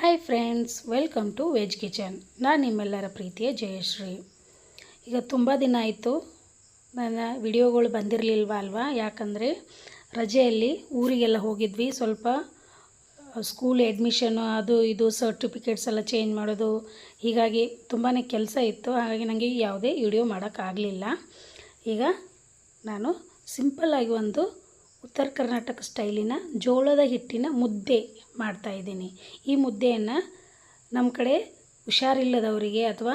Hi friends welcome to veg kitchen ನಾನು ನಿಮ್ಮೆಲ್ಲರ ಪ್ರೀತಿಯ ಜಯಶ್ರೀ. ಈಗ ತುಂಬ ದಿನ ಆಯಿತು. ನನ್ನ ವಿಡಿಯೋಗಳು ಬಂದಿರಲಿಲ್ವ ಅಲ್ವಾ? ಯಾಕಂದರೆ ರಜೆಯಲ್ಲಿ ಊರಿಗೆಲ್ಲ ಹೋಗಿದ್ವಿ. ಸ್ವಲ್ಪ ಸ್ಕೂಲ್ ಅಡ್ಮಿಷನು ಅದು ಇದು ಸರ್ಟಿಫಿಕೇಟ್ಸ್ ಎಲ್ಲ ಚೇಂಜ್ ಮಾಡೋದು, ಹೀಗಾಗಿ ತುಂಬಾ ಕೆಲಸ ಇತ್ತು. ಹಾಗಾಗಿ ನನಗೆ ಯಾವುದೇ ವಿಡಿಯೋ ಮಾಡೋಕ್ಕಾಗಲಿಲ್ಲ. ಈಗ ನಾನು ಸಿಂಪಲ್ಲಾಗಿ ಒಂದು ಉತ್ತರ ಕರ್ನಾಟಕ ಸ್ಟೈಲಿನ ಜೋಳದ ಹಿಟ್ಟಿನ ಮುದ್ದೆ ಮಾಡ್ತಾಯಿದ್ದೀನಿ ಈ ಮುದ್ದೆಯನ್ನು ನಮ್ಮ ಕಡೆ ಹುಷಾರಿಲ್ಲದವರಿಗೆ ಅಥವಾ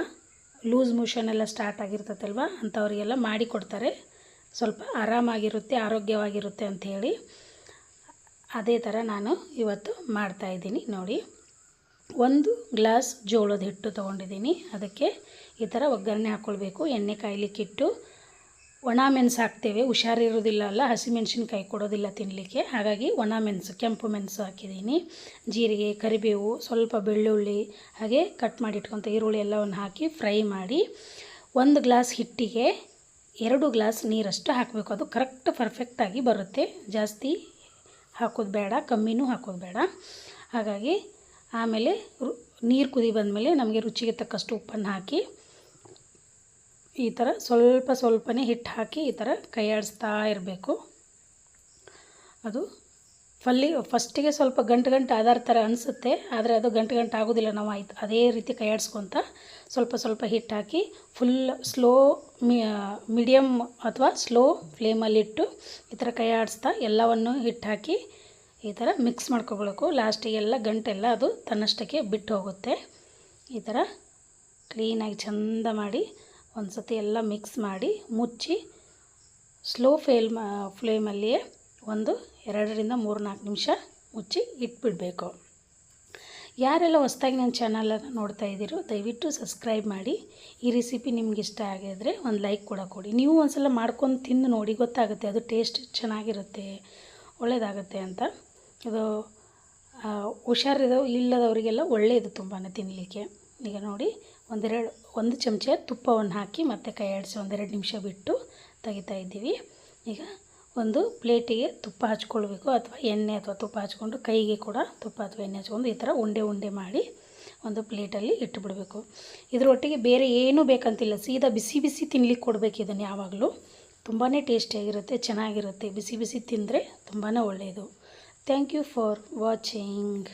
ಲೂಸ್ ಮೋಷನ್ ಎಲ್ಲ ಸ್ಟಾರ್ಟ್ ಆಗಿರ್ತತಲ್ವ ಅಂಥವರಿಗೆಲ್ಲ ಮಾಡಿಕೊಡ್ತಾರೆ ಸ್ವಲ್ಪ ಆರಾಮಾಗಿರುತ್ತೆ, ಆರೋಗ್ಯವಾಗಿರುತ್ತೆ ಅಂಥೇಳಿ ಅದೇ ಥರ ನಾನು ಇವತ್ತು ಮಾಡ್ತಾಯಿದ್ದೀನಿ ನೋಡಿ. ಒಂದು ಗ್ಲಾಸ್ ಜೋಳದ ಹಿಟ್ಟು ತೊಗೊಂಡಿದ್ದೀನಿ. ಅದಕ್ಕೆ ಈ ಥರ ಒಗ್ಗರಣೆ ಹಾಕ್ಕೊಳ್ಬೇಕು ಎಣ್ಣೆ ಕಾಯ್ಲಿಕ್ಕಿಟ್ಟು ಒಣ ಮೆಣಸು ಹಾಕ್ತೇವೆ. ಹುಷಾರಿರೋದಿಲ್ಲ ಅಲ್ಲ ಹಸಿಮೆಣ್ಸಿನ್ಕಾಯಿ ಕೊಡೋದಿಲ್ಲ ತಿನ್ನಲಿಕ್ಕೆ ಹಾಗಾಗಿ ಒಣ ಮೆಣಸು, ಕೆಂಪು ಮೆಣಸು ಹಾಕಿದ್ದೀನಿ. ಜೀರಿಗೆ, ಕರಿಬೇವು, ಸ್ವಲ್ಪ ಬೆಳ್ಳುಳ್ಳಿ, ಹಾಗೆ ಕಟ್ ಮಾಡಿ ಇಟ್ಕೊತ ಈರುಳ್ಳಿ ಎಲ್ಲವನ್ನು ಹಾಕಿ ಫ್ರೈ ಮಾಡಿ ಒಂದು ಗ್ಲಾಸ್ ಹಿಟ್ಟಿಗೆ ಎರಡು ಗ್ಲಾಸ್ ನೀರಷ್ಟು ಹಾಕಬೇಕು. ಅದು ಕರೆಕ್ಟ್ ಪರ್ಫೆಕ್ಟಾಗಿ ಬರುತ್ತೆ. ಜಾಸ್ತಿ ಹಾಕೋದು ಬೇಡ, ಕಮ್ಮಿನೂ ಹಾಕೋದು ಬೇಡ. ಹಾಗಾಗಿ ಆಮೇಲೆ ನೀರು ಕುದಿ ಬಂದಮೇಲೆ ನಮಗೆ ರುಚಿಗೆ ತಕ್ಕಷ್ಟು ಉಪ್ಪನ್ನು ಹಾಕಿ ಈ ಥರ ಸ್ವಲ್ಪ ಸ್ವಲ್ಪನೇ ಹಿಟ್ಟು ಹಾಕಿ ಈ ಥರ ಕೈಯಾಡಿಸ್ತಾ ಇರಬೇಕು. ಅದು ಫಲ್ಲಿ, ಫಸ್ಟಿಗೆ ಸ್ವಲ್ಪ ಗಂಟು ಗಂಟು ಆಧಾರ ಥರ ಅನಿಸುತ್ತೆ, ಆದರೆ ಅದು ಗಂಟು ಗಂಟು ಆಗೋದಿಲ್ಲ, ನಾವು ಆಯ್ತು ಅದೇ ರೀತಿ ಕೈಯಾಡಿಸ್ಕೊತ ಸ್ವಲ್ಪ ಸ್ವಲ್ಪ ಹಿಟ್ಟು ಹಾಕಿ ಫುಲ್ ಸ್ಲೋ ಮೀಡಿಯಮ್ ಅಥವಾ ಸ್ಲೋ ಫ್ಲೇಮಲ್ಲಿಟ್ಟು ಈ ಥರ ಕೈಯಾಡಿಸ್ತಾ ಎಲ್ಲವನ್ನು ಹಿಟ್ಟು ಹಾಕಿ ಈ ಥರ ಮಿಕ್ಸ್ ಮಾಡ್ಕೊಬೇಕು. ಲಾಸ್ಟಿಗೆಲ್ಲ ಗಂಟೆಲ್ಲ ಅದು ತನ್ನಷ್ಟಕ್ಕೆ ಬಿಟ್ಟು ಹೋಗುತ್ತೆ. ಈ ಥರ ಕ್ಲೀನಾಗಿ ಚೆಂದ ಮಾಡಿ ಒಂದು ಸತಿ ಎಲ್ಲ ಮಿಕ್ಸ್ ಮಾಡಿ ಮುಚ್ಚಿ ಸ್ಲೋ ಫ್ಲೇಮ್ ಫ್ಲೇಮಲ್ಲಿಯೇ ಒಂದು ಎರಡರಿಂದ ಮೂರು ನಾಲ್ಕು ನಿಮಿಷ ಮುಚ್ಚಿ ಇಟ್ಬಿಡಬೇಕು. ಯಾರೆಲ್ಲ ಹೊಸ್ದಾಗಿ ನನ್ನ ಚಾನಲನ್ನು ನೋಡ್ತಾ ಇದ್ದೀರೋ ದಯವಿಟ್ಟು ಸಬ್ಸ್ಕ್ರೈಬ್ ಮಾಡಿ. ಈ ರೆಸಿಪಿ ನಿಮ್ಗೆ ಇಷ್ಟ ಆಗಿದ್ರೆ ಒಂದು ಲೈಕ್ ಕೂಡ ಕೊಡಿ. ನೀವು ಒಂದು ಸಲ ಮಾಡ್ಕೊಂಡು ತಿಂದು ನೋಡಿ ಗೊತ್ತಾಗುತ್ತೆ ಅದು ಟೇಸ್ಟ್ ಚೆನ್ನಾಗಿರುತ್ತೆ ಒಳ್ಳೆಯದಾಗುತ್ತೆ ಅಂತ. ಇದು ಹುಷಾರಿದ ಇಲ್ಲದವರಿಗೆಲ್ಲ ಒಳ್ಳೆಯದು ತುಂಬಾ ತಿನ್ನಲಿಕ್ಕೆ ಈಗ ನೋಡಿ ಒಂದೆರಡು, ಒಂದು ಚಮಚ ತುಪ್ಪವನ್ನು ಹಾಕಿ ಮತ್ತೆ ಕೈ ಆಡಿಸಿ ಒಂದೆರಡು ನಿಮಿಷ ಬಿಟ್ಟು ತೆಗಿತಾ ಇದ್ದೀವಿ. ಈಗ ಒಂದು ಪ್ಲೇಟಿಗೆ ತುಪ್ಪ ಹಚ್ಕೊಳ್ಬೇಕು ಅಥವಾ ಎಣ್ಣೆ ಅಥವಾ ತುಪ್ಪ ಹಚ್ಕೊಂಡು ಕೈಗೆ ಕೂಡ ತುಪ್ಪ ಅಥವಾ ಎಣ್ಣೆ ಹಚ್ಕೊಂಡು ಈ ಥರ ಉಂಡೆ ಉಂಡೆ ಮಾಡಿ ಒಂದು ಪ್ಲೇಟಲ್ಲಿ ಇಟ್ಟುಬಿಡಬೇಕು. ಇದರೊಟ್ಟಿಗೆ ಬೇರೆ ಏನೂ ಬೇಕಂತಿಲ್ಲ, ಸೀದಾ ಬಿಸಿ ಬಿಸಿ ತಿನ್ಲಿಕ್ಕೆ ಕೊಡಬೇಕು ಇದನ್ನು ಯಾವಾಗಲೂ. ತುಂಬಾ ಟೇಸ್ಟಿಯಾಗಿರುತ್ತೆ ಚೆನ್ನಾಗಿರುತ್ತೆ. ಬಿಸಿ ಬಿಸಿ ತಿಂದರೆ ತುಂಬಾ ಒಳ್ಳೆಯದು. Thank you for watching.